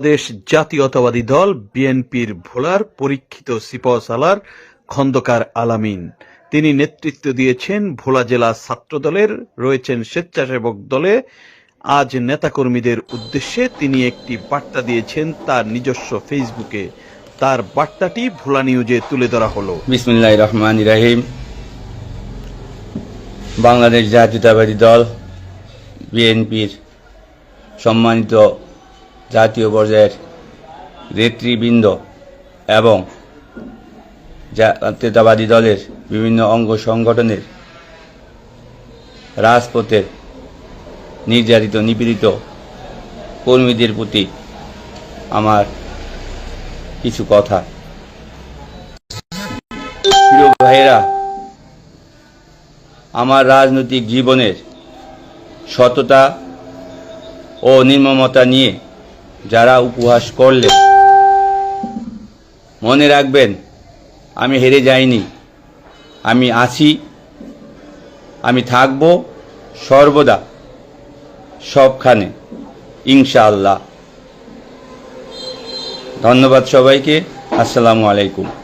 বাংলাদেশ জাতীয়তাবাদী দল বিএনপির ভোলার পরীক্ষিত সিপাহসালার খন্দকার আলামিন। তিনি নেতৃত্ব দিয়েছেন ভোলা জেলা ছাত্রদলের, রয়েছেন স্বেচ্ছাসেবক দলে। আজ নেতাকর্মীদের উদ্দেশ্যে তিনি একটি বার্তা দিয়েছেন তার নিজস্ব ফেসবুকে। তার বার্তাটি ভোলা নিউজে তুলে ধরা হলো। বিসমিল্লাহ রহমান রাহিম। বাংলাদেশ জাতীয়তাবাদী দল বিএনপির সম্মানিত জাতীয় পর্যায়ের নেতৃবৃন্দ এবং জাতীয়তাবাদী দলের বিভিন্ন অঙ্গ সংগঠনের রাজপথের নির্যাতিত, নিপীড়িত কর্মীদের প্রতি আমার কিছু কথা। ভাইয়েরা, আমার রাজনৈতিক জীবনের সততা ও নির্মমতা নিয়ে যারা উপহাস করলেন মনে রাখবেন, আমি হেরে যাইনি। আমি আছি, আমি থাকব সর্বদা সবখানে, ইনশাআল্লাহ। ধন্যবাদ সবাইকে, আসসালামু আলাইকুম।